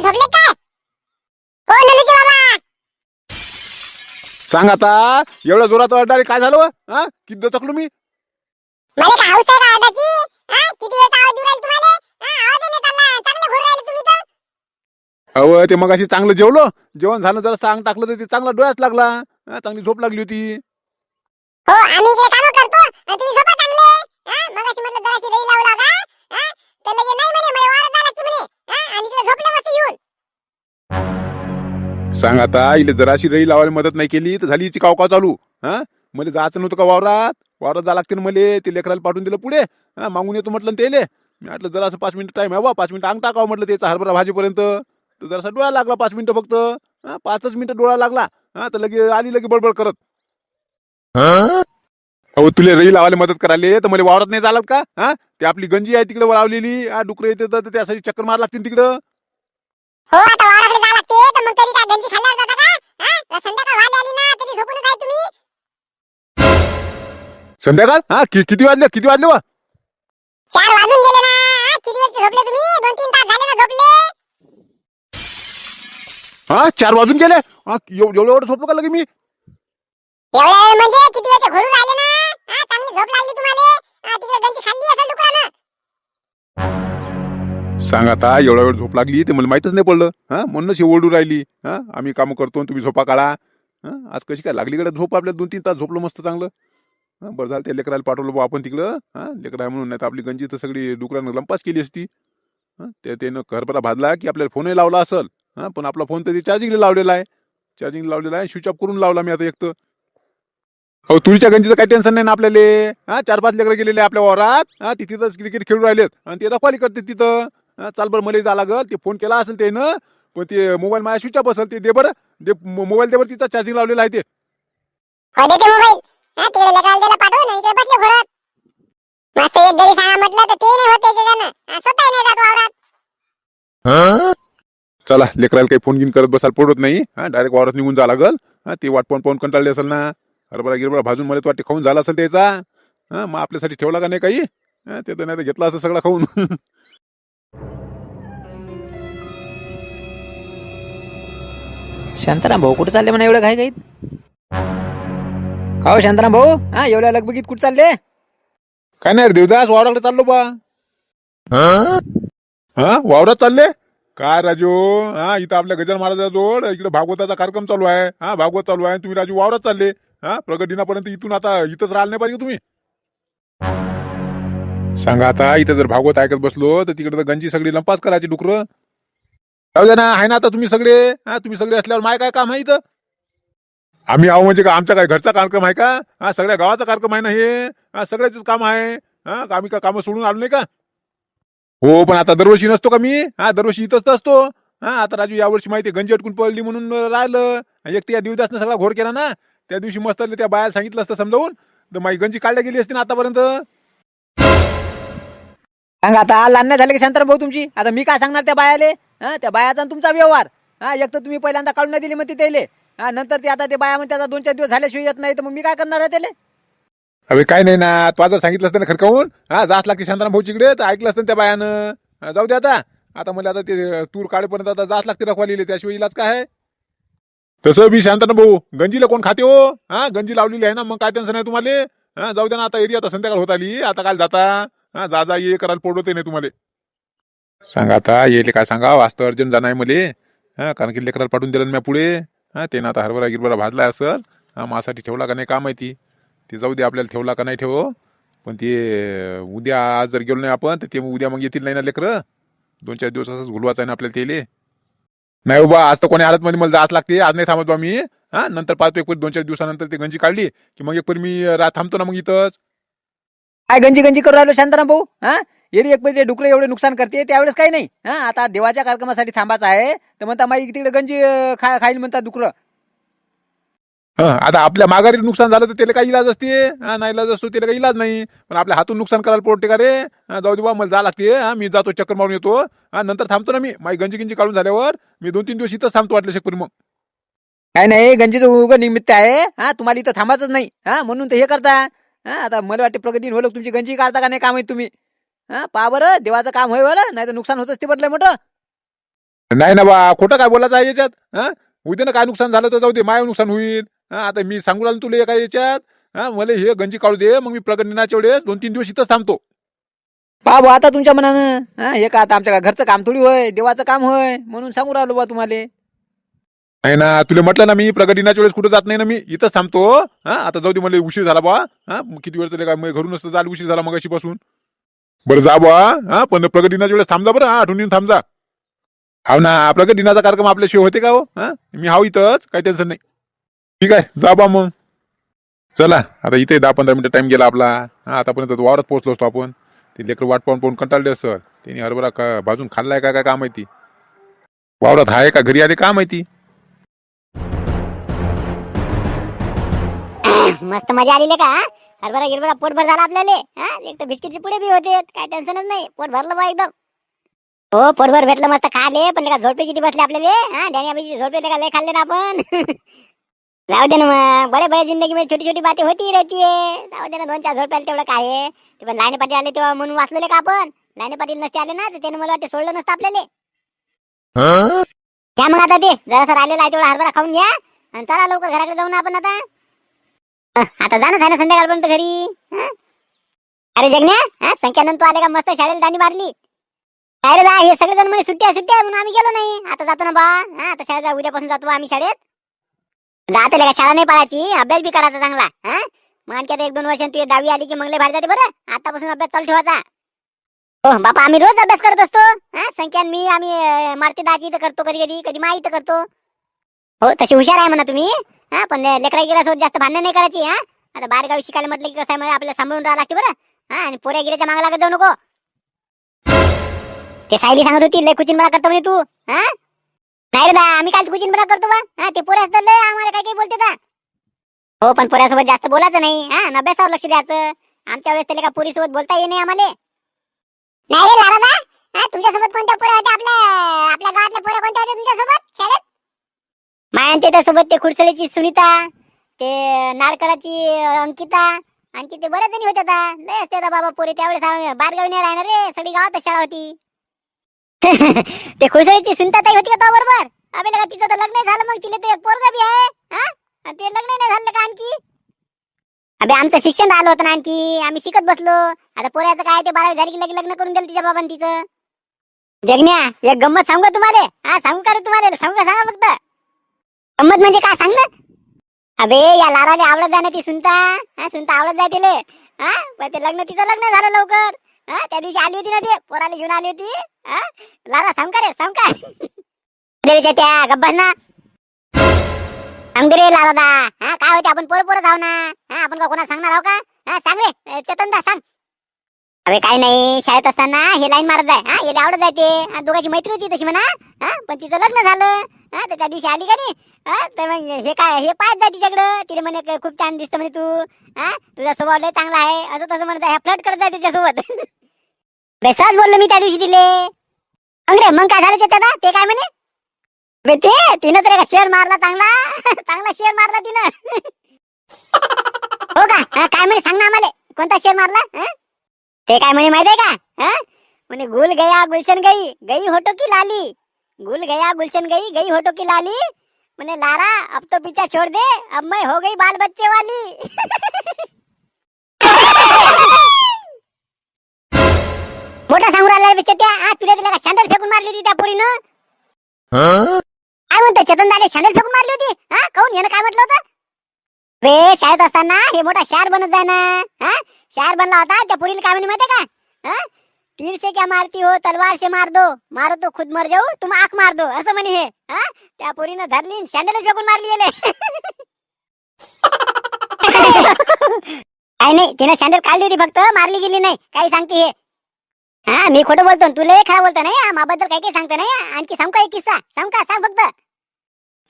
झोपले काय? नलूचे बाबा! सांग आता एवढ्या जोरात अड्डारे काय झालं व? हा किती चकलो मी? मला काय हाऊस आहे का आडाची हा किती वेळ आवाज येऊ राहिला तुम्हाला? हा आवाज नाही चालला चांगले घुरू राहिले तुम्ही तर. अहो ते मग अशी चांगलं जेवलो जेवण झालं जरा सांग टाकलं तर ते चांगला डोळ्यात लागला हा, चांगली झोप लागली होती. हो आम्ही इकडे सांग आता इले जराशी रई लावायला मदत नाही केली तर झाली हिची कावकाव चालू. हा? मला जायचं नव्हतं का वावरात? वावरात जा लागते ना मले ते लेकराला पाठवून दिलं पुढे. हा मागून येतो म्हटलं तेले. मी म्हटलं जरासं पाच मिनिटं टाइम आहे बा पाच मिनिटं अंग टाकावं म्हटलं त्याचा हरभरा भाजीपर्यंत. तर जरासा डोळा लागला पाच मिनिटं फक्त. हा पाचच मिनिटं डोळा लागला. हा तर लगे आली लगे बडबड करत. अहो तुले रई लावायला मदत करायला तर मला वावरात नाही चालत का? हा? ते आपली गंजी आहे तिकडे लावलेली हा डुकरं येते तर त्यासाठी चक्कर मार लागतील तिकडं. हो आता तर मग कधी काय गंजी खाल्ल्यावर जाता का? हा? तर संध्याकाळ व्हायला आली ना तरी झोपूनच आहे तुम्ही. संध्याकाळ? हा कि- किती वाजले? किती वाजले वा? चार वाजून गेले ना. हा, किती वेळ झोपले तुम्ही? दोन तीन तास झाले ना झोपले. हा चार वाजून गेले? हा एव- एवढं एवढं झोपलो का लगे मी? एवढ्या वेळ म्हणजे किती वेळचे घरून राहिले ना? हा चांगली झोप लागली तुम्हाला. हा, तिकडे गंजी खाल्ली असेल डुकरानं सांग आता एवढा वेळ झोप लागली ते मला माहितच नाही पडलं. हा म्हणूनच ही ओरडू राहिली. हा आम्ही कामं करतो आणि तुम्ही झोपा काढा. हा आज कशी काय लागली कडे झोप आपल्याला दोन तीन तास झोपलो मस्त चांगलं. हा बरं झालं त्या लेकराला पाठवलं बा आपण तिकडं. हा लेकरा आहे म्हणून नाही तर आपली गंजी तर सगळी डुकरानं लंपास केली असती. हां त्या त्यानं घरभरा भाजला की आपल्याला फोनही लावला असेल. हा पण आपला फोन तर ते चार्जिंगला लावलेला आहे. चार्जिंग लावलेला आहे स्विच ऑफ करून लावला मी आता एक तर. हो तुरीच्या गंजीचं काही टेन्शन नाही ना आपल्याला? हा चार पाच लेकरं गेलेले आपल्या वावरात. हा तिथेच क्रिकेट खेळून राहिलेत. आणि ते रखवाली करते तिथं. चाल बरं मला जा लागल. ते फोन केला असेल त्यानं पण ते मोबाईल माझ्या स्विच असेल ते दे बरं. दे मोबाईल दे बरं तिचा चार्जिंग लावलेला आहे ते. हो देते मोबाईल तिकडे लेकराला दिला पाठवून आणि इकडे बसले घरात. मस्त एक घरी सांगा म्हटलं तर ते नाही होत त्याच्यानं. स्वतः नाही जात वावरात. चला लेकराला काही फोन गिन करत बसायला पडत नाही. हा डायरेक्ट वावरात निघून जा लागल. हा ते वाट पाहून पाहून कंटाळले असेल ना. हरभरा गिरभरा भाजून मला तो वाटते खाऊन झाला असेल त्याचा. हा मग आपल्यासाठी ठेवला का नाही काही? ते तर नाही तर घेतला असं सगळा खाऊन. शांताराम भाऊ कुठे चालले म्हणा एवढं घाई घाईत? का हो शांताराम भाऊ? हा एवढ्या लगबगीत कुठे चालले? काय नाही रे देवदास वावराकडे चाललो बा. हा? वावरात चालले? काय राजू? हा इथं आपल्या गजान महाराजा जोड इकडे भागवताचा कार्यक्रम चालू आहे. हा भागवत चालू आहे तुम्ही राजू वावरात चालले. हा प्रगत दिनापर्यंत इथून आता इथंच राहिलं नाही पाहिजे तुम्ही? सांगा आता इथं जर भागवत ऐकत बसलो तर तिकडे तर गंजी सगळी लंपास करायची डुकरं. जाऊ द्या ना आहे ना आता तुम्ही सगळे? हा तुम्ही सगळे असल्यावर माय काय काम आहे इथं? आम्ही आहो म्हणजे का आमचा काय घरचा कार्यक्रम आहे का? हा सगळ्या गावाचा कार्यक्रम आहे ना हे? हा सगळ्याच काम आहे. हा का आम्ही का कामं सोडून आलो नाही का? हो पण आता दरवर्षी नसतो का मी? हा दरवर्षी इथंच तर असतो. हा आता राजू यावर्षी माहिती गंजी अटकून पडली म्हणून राहिलं. एक तर या दिवदासनं सगळा घोर केला ना? त्या दिवशी मस्त त्या बायाला सांगितलं असतं समजावून. तर माझी गंजी काढल्या गेली असती ना आतापर्यंत? सांग आता लहान झाले की शांताराम भाऊ तुमची? आता मी काय सांगणार त्या बायाले? हा त्या बायाचा आणि तुमचा व्यवहार. हा एक तर तुम्ही पहिल्यांदा काढून नाही दिली मग त्याले. हा नंतर ते आता ते बाया म्हणते आता दोन चार दिवस झाल्याशिवाय येत नाही तर मग मी काय करणार आहे त्याले? अरे काय नाही ना तू जर सांगितलं असतं ना खडकावून? हा जास्त लागते शांताराम भाऊ इकडे तर ऐकलं असतं ना त्या बायानं. हा, जाऊ दे आता. आता मला आता ते तूर काढेपर्यंत आता जास्त लागते रखवाली त्याशिवाय इलाज काय आहे? तसं बी शांताराम भाऊ गंजीला कोण खाते हो? हा गंजी लावलेली आहे ना मग काय टेन्शन आहे तुम्हाला? हा जाऊ दे ना आता एरिया आता संध्याकाळ होत आली आता काल जाता. हा जा जा ये करायला पडवते नाही तुम्हाला. सांगा आता येले काय सांगा? वास्तव अर्जंट जाणार आहे मले. हा कारण की लेकराला पाठवून दिलं ना मी पुढे. हा ते ना आता हरभरा गिरभरा भाजला असेल. हा माझ्यासाठी ठेवला का नाही का माहिती ते. जाऊ दे आपल्याला ठेवला का नाही ठेव. पण ते उद्या आज जर गेलो नाही आपण तर ते उद्या मग येतील नाही ना लेकरं? दोन चार दिवस असंच घुलवायचं आहे ना आपल्याला तेले नाही बाबा आज तर कोणी आलत मध्ये मला जाच लागते. आज नाही थांबत बा मी. हा नंतर पाहतो एक दोन चार दिवसानंतर ते गंजी काढली की मग एक मी रात थांबतो ना मग इथंच. काय गंजी गंजी करू राहिलो शांताराम भाऊ? हा? एरी एक म्हणजे डुकरं एवढे नुकसान करते त्यावेळेस काही नाही. हा आता देवाच्या कार्यक्रमासाठी थांबायचं आहे. तर म्हणता माई तिकडे गंजी खा खाईल म्हणतात डुकरं. हं, आता आपल्या माघारी नुकसान झालं तर त्याला काही इलाज असते. हा नाही इलाज असतो त्याला काही इलाज नाही. पण आपल्या हातून नुकसान करायला पडते का रे? हा, जाऊ दे बा मला जा लागते. हा मी जातो चक्कर मारून येतो. हा नंतर थांबतो ना मी. माझी गंजी गिंजी काढून झाल्यावर मी दोन तीन दिवस इथंच थांबतो वाटलं शकतो मग. काय नाही गंजीचं उग निमित्त आहे. हा तुम्हाला इथं थांबायचंच नाही. हा म्हणून तर हे करता. हा आता मला वाटते प्रगती होईल तुमची गंजी काढता का नाही काम आहे तुम्ही? हा पहा बरं देवाचं काम होय बरं नाही तर नुकसान होतच ते बदलय मोठं. नाही ना बा खोटं काय बोलायचं आहे याच्यात? हा? उद्या ना काय नुकसान झालं तर जाऊ दे माय नुकसान होईल. हा आता मी सांगू लागलो तुला एका याच्यात. हा मला हे गंजी काढू दे मग मी प्रगट दिनाच्या वेळेस दोन तीन दिवस इथंच थांबतो. पहा भाऊ आता तुमच्या मनानं. हा हे का आता आमच्या घरचं काम थोडी होय देवाचं काम होय म्हणून सांगू राहिलो बा तुम्हाला. नाही ना तुला म्हटलं ना मी प्रगट दिनाच्या वेळेस कुठं जात नाही ना मी इथंच थांबतो. हा आता जाऊ दे मला उशीर झाला बा. हा किती वेळ तरी काय मग घरून असतं झालं उशीर झाला मग बसून बरं जा बा हा पण प्रगट दिनाच्या वेळेस थांबजा बरं हा आठवणीनं थांबजा हाव ना प्रगत दिनाचा कार्यक्रम आपल्याशिवाय होते का हो? हा मी हाव इथंच काही टेन्शन नाही. ठीक आहे जा बा मग. चला आता इथे दहा पंधरा मिनिटं टाइम गेला आपला. हा आतापर्यंत तो वावरात पोहोचलो असतो आपण. ते लेकर वाट पाहून पाहून कंटाळले सर त्यांनी हरभरा का भाजून खाल्लाय का काय काय माहिती वावरात आहे का घरी आले का माहिती मस्त मजा आलेली का हरभरा गिरभरा पोटभर झाला आपल्याला. हा? एक तर बिस्किटचे पुढे बी होते. काय टेन्शनच नाही. पोट भरलं बा एकदम. हो पोटभर भेटलं मस्त खाले पण का झोडपे किती बसले आपल्याला? हा? डॅनियाबाईची झोडपे का लय खाल्ले ना आपण. जाऊ दे ना मग. बडे बडे जिंदगी मध्ये छोटी छोटी बातें होती रहती है जाऊ दे ना दोन चार झोडप्याला तेवढं काय आहे? ते पण लाईने पाटील आले तेव्हा म्हणून वाचलेले का आपण? लाईने पाटील नसते आले ना तर त्याने मला वाटते सोडलं नसतं आपल्याला. घ्या मग आता ते. जरासं राहिलेला आहे तेवढा हरभरा खाऊन घ्या. आणि चला लवकर घराकडे जाऊ ना आपण आता. आता जाणं झालं संध्याकाळपर्यंत घरी. अरे जगण्या हा? संख्यानंतर तू आले का मस्त शाळेला दाणी मारली? अरे दा हे सगळे जण म्हणे सुट्ट्या सुट्ट्या म्हणून आम्ही गेलो नाही. आता जातो ना बा. हा? आता शाळेत उद्यापासून जातो आम्ही शाळेत. जात का शाळा नाही पाळायची. अभ्यास बी करायचा चांगला. हा? मग आणखी आता एक दोन वर्षांनी तुझी दहावी आली की मंगले लय भारी जाते बरं. आतापासून अभ्यास चालू ठेवायचा. हो बापा आम्ही रोज अभ्यास करत असतो. हा? संख्यान मी आम्ही मारती दाची इथं करतो कधी कधी कधी मा इथं करतो. हो तशी हुशार आहे म्हणा तुम्ही. हा पण लेकरा गिरासोबत जास्त भांडण नाही करायची हा? आता बाहेर गावी शिकायला म्हटलं की कसं आहे आपल्याला सांभाळून राहावं लागते बरं. हा आणि पोऱ्या गिऱ्याच्या मागे लागत जाऊ नको. ते सायली सांगत होती लय कुचिन मला करतो म्हणजे तू हा? नाही रे बा आम्ही काय कुचिन मला करतो बा. हा ते पोऱ्या असतात लय आम्हाला काय काही बोलते का हो पण पोऱ्यासोबत जास्त बोलायचं नाही हा? अभ्यासावर लक्ष द्यायचं. आमच्या वेळेस त्याला का पोरीसोबत बोलता ये नाही आम्हाला. नाही रे लाला तुमच्यासोबत कोणत्या पोऱ्या होत्या आपल्या आपल्या गावातल्या पोऱ्या कोणत्या होत्या तुमच्यासोबत? शाळेत मायांच्या त्या सोबत ते खुडसळीची सुनीता ते नारकळाची अंकिता आणखी ते बऱ्याच जणी होत्या आता. लय असते बाबा पोरी. त्यावेळेस बारगावी नाही राहणार रे. सगळी गावातच शाळा होती. ते खुडसळीची सुनता ताई होती का तो बरोबर? अबे लगा तिचं तर लग्न झालं मग. तिने ते पोरगा बी आहे. हा? ते लग्न नाही झालं का आणखी? अबे आमचं शिक्षण झालं होतं ना आणखी. आम्ही शिकत बसलो. आता पोऱ्याचं काय ते बारावी झाली की लगे लग्न करून दिलं तिच्या बाबांनी तिचं. जगण्या एक गंमत सांगू तुम्हाला? हा सांगू का रे तुम्हाला? सांगू का? सांगा फक्त. गंमत म्हणजे काय सांग ना. अबे या लाराले आवडत जाय ना ती सुनता. हा सुनता आवडत जाय तिले. हा पण ते लग्न तिचं लग्न झालं लवकर. हा त्या दिवशी आली होती ना ते पोराला घेऊन आली होती. हा लारा सांग का रे सांग का देवीच्या त्या गब्बस ना. सांग रे लाला दा हा काय होते आपण पोरं पोरं जाऊ ना. हा आपण का कोणाला सांगणार आहो का? हा सांग रे चेतन दा सांग. अरे काय नाही शाळेत असताना हे लाईन मारत जाय. हा हे आवडत जाय ते. दोघांची मैत्री होती तशी म्हणा. हा पण तिचं लग्न झालं. हा तर त्या दिवशी आली का नाही? हा तर मग हे काय हे पाहत जाय तिच्याकडं. तिला म्हणे खूप छान दिसतं म्हणे तू. हा तुझा स्वभाव लय चांगला आहे. असं तसं म्हणत आहे फ्लट करत जाय तिच्यासोबत. बे, सहज बोललो मी त्या दिवशी तिले. मग रे मग काय झालं दादा ते काय म्हणे? बे ते तिनं तर शेअर मारला चांगला. चांगला शेअर मारला तिनं. हो का? काय म्हणे? सांग ना आम्हाला. कोणता शेअर मारला? हा? ते काय म्हणे माहिती आहे का? हा? म्हणे गुल गया गुलशन गई गई होटो की लाली? गुल गया गुलशन गई गई होटो की लाली? म्हणे लारा अब तो पीछा छोड़ दे अब मैं हो गई बाल बच्चे वाली. मोठा सांगू राहिला रे त्या आ, तुला तिला का शँडल फेकून मारली होती त्या पोरीनं? काय म्हणतो चेतन दाले शँडल फेकून मारली होती? हा? काऊन? यानं काय म्हटलं होतं? अरे शाळेत असताना हे मोठा शहर बनत जाय ना. हा? शहर बनला होता त्या पुढील काय म्हणे माहिती का? हा? तीर से क्या मारती हो तलवार से मार दो. मारो तो खुद मर जाऊ तुम आख मार दो असं म्हणे हे. हा? त्या पोरीनं धरली शँडलच फेकून मारली गेले काय नाही तिनं शँडल काढली होती फक्त मारली गेली नाही. काही सांगते हे. हा मी खोटं बोलतो तुला खरं बोलतो नाही हा? माबद्दल काही काही सांगतो नाही आणखी सांग का एक किस्सा? सांग का? सांग फक्त.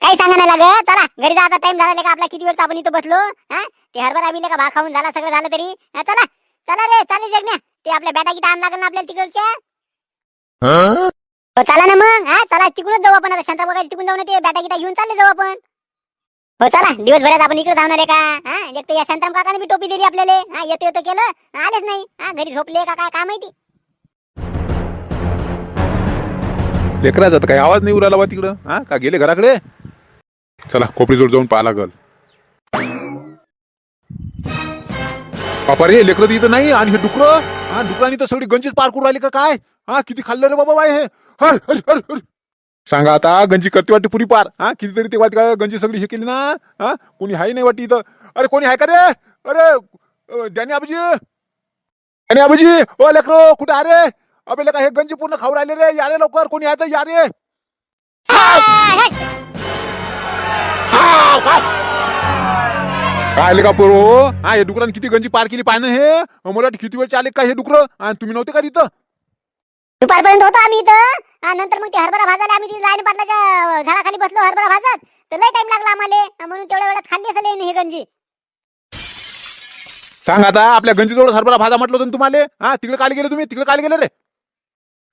काही सांगा नाही लागत. चला घरी जायचा टाइम झाला का? आपला किती वेळ आपण इथं बसलो? हा? ते हरभरा बिले का भाग खाऊन झाला सगळं झालं तरी. हा, चला. चला रे चालेल जगण्या. ते आपल्या बॅटा किती आण लागेल ना आपल्याला तिकडच्या हो चला ना मग. हा चला तिकडूनच जाऊ आपण आता. शांता बघायला तिकडून जाऊ ना ते. बॅटा गिटा घेऊन चालले जाऊ आपण. हो चला. दिवसभरात आपण इकडे जाऊन का? हा एक तर या शांताराम काकाने बी टोपी दिली आपल्याला. हा येतो येतो केलं. आलेच नाही. हा घरी झोपले का काय? काय माहिती? लेकराचा तर काही आवाज नाही उरायला बा तिकडं. हा का गेले घराकडे? चला खोपडीजवळ जाऊन पाहा लागल. बापा रे लेकरं तर इथं नाही आणि हे डुकरं? हा डुकरांनी तर सगळी गंजीच पार करून राहिली का काय? हा किती खाल्लं रे बाबा बाय हे? हर, हर, हर, हर. सांगा आता गंजी करते वाटते पुरी पार. हा कितीतरी ते वाट का गंजी सगळी हे केली ना? हा कोणी हाय नाही वाटते इथं. अरे कोणी आहे का रे? अरे अ, डॅनी आबाजी? डॅनी आबाजी ओ लेकरो कुठे अरे अबे लेका हे गंजी पूर्ण खाऊ राहिले रे. या रे लवकर कोणी आहे तर या काय का पोरो हा? हे डुकरान किती गंजी पार केली पाहिजे हे? मला वाटतं किती वेळचे आले का हे डुकर? आणि तुम्ही नव्हते का तिथं? दुपारपर्यंत होतो आम्ही इथं. हा, नंतर मग ते हरभरा भाजायला आम्ही तिथे लाईन पाटलाच्या झाडाखाली बसलो हरभरा भाजत. तर लय टाइम लागला आम्हाला. हा, म्हणून तेवढ्या वेळात खाल्ली असेल ही गंजी. सांग आता आपल्या गंजीजवळ हरभरा भाजा म्हटलं होतं तुम्हाला? हा तिकडे काल गेले तुम्ही? तिकडे काल गेले रे?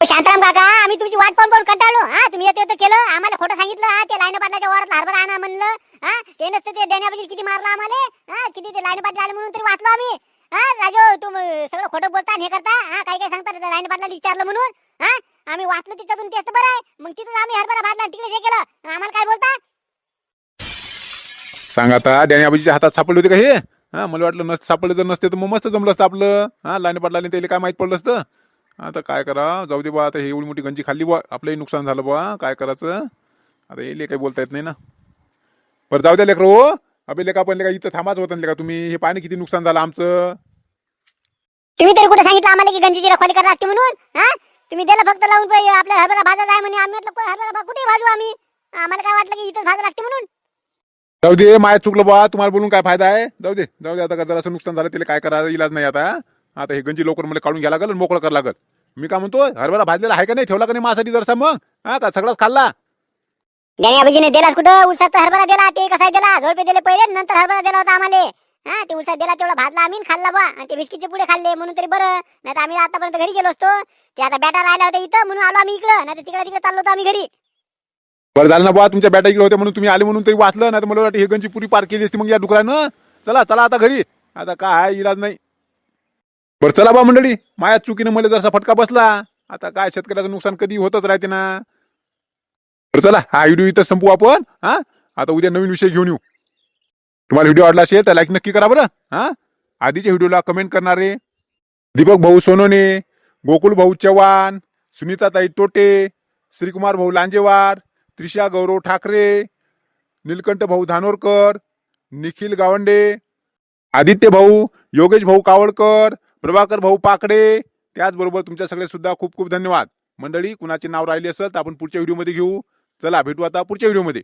शांताराम काका आम्ही तुमची वाट पाहून पाहून कंटाळलो. हा तुम्ही येतो येतो केलं. आम्हाला खोटं सांगितलं. हा ते लाईन पाटलाच्या वरात हरभर आणा म्हणलं. हा ते नसतं ते देण्यापाशी किती मारलं आम्हाला. हा किती ते लाईन पाटील आले म्हणून तरी वाचलो आम्ही. हा राजो तुम सगळं खोटं बोलता आणि हे करता. हा काही काही सांगता लाईन पाटला विचारलं म्हणून. हा आम्ही वाचलो तिच्यातून तेच तर बरं आहे. मग तिथं आम्ही हरभरा भाजला तिकडे हे केलं. आम्हाला काय बोलता? सांग आता डॅनी हातात सापडले होते का हे? हा मला वाटलं नसतं सापडलं जर नसते तर मग मस्त जमलं असतं आपलं. हा लाईन पाटलाने त्याला काय माहीत पडलं असतं? आता काय करा? जाऊ दे बा आता हे एवढी मोठी गंजी खाल्ली बा. आपलंही नुकसान झालं बा. काय करायचं? आता येले काही बोलता येत नाही ना. बरं जाऊ द्या लेकरो अबे लेका पण लेका इथं थांबाच होतं लेका तुम्ही हे पाणी किती नुकसान झालं आमचं? तुम्ही तरी कुठे सांगितलं आम्हाला की गंजीची रखवाली करावी लागते म्हणून? हा? तुम्ही दिलं फक्त लावून पाहिजे आपल्या हरभरा भाजा जाय म्हणे. आम्ही म्हटलं "को- हरभरा भा कुठे भाजू आम्ही? आम्हाला काय वाटलं की इथं भाजा लागते म्हणून? जाऊ दे माय चुकलं बा. तुम्हाला बोलून काय फायदा आहे? जाऊ दे जाऊ दे. आता जरासं नुकसान झालं त्याला काय करायचं इलाज नाही आता. आता हे गंजी लवकर मला काढून घ्या लागल आणि मोकळं करावं लागल. मी काय म्हणतो हरभरा भाजलेला आहे का नाही? ठेवला का नाही माझ्यासाठी जरसा मग? हा का सगळाच खाल्ला. अभिजीने दिलास कुठं? उसात दिला दिला ते कसा दिला? झोडपे दिले पहिले नंतर हरभरा दिला होता आम्हाला. हा ते उसात दिला तेवढा भाजला आम्ही खाल्ला बा आणि ते बिस्किटचे पुढे खाल्ले म्हणून तरी बरं. नाही तर आम्ही आतापर्यंत घरी गेलो असतो. ते आता बॅटा राहिला होता इथं म्हणून आलो आम्ही इकडं. नाही तर तिकडे तिकडे चाललो होतो आम्ही घरी. बरं झालं ना बा तुमच्या बॅटा इकडे होते म्हणून तुम्ही आले म्हणून तरी वाचलं नाही तर मला वाटतं हे गंजी पुरी पार केली असती मग या डुकरानं. चला चला आता घरी. आता काय इलाज नाही. बरं चला बा मंडळी माया चुकीनं मला जरासा फटका बसला. आता काय शेतकऱ्याचं नुकसान कधी होतच राहते ना. बरं चला हा व्हिडिओ इथं संपू आपण हा? आता उद्या नवीन विषय घेऊन येऊ. तुम्हाला व्हिडिओ आवडला असेल तर लाईक नक्की करा बरं हा? आधीच्या व्हिडिओला कमेंट करणारे दीपक भाऊ सोनोने गोकुल भाऊ चव्हाण सुनीताताई तोटे श्रीकुमार भाऊ लांजेवार त्रिशा गौरव ठाकरे निलकंठ भाऊ धानोरकर निखिल गावंडे आदित्य भाऊ योगेश भाऊ कावळकर प्रभाकर भाऊ पाकडे त्याचबरोबर तुमच्या सगळे सुद्धा खूप खूप धन्यवाद. मंडळी कुणाचे नाव राहिले असेल तर आपण पुढच्या व्हिडिओमध्ये घेऊ. चला भेटू आता पुढच्या व्हिडिओमध्ये.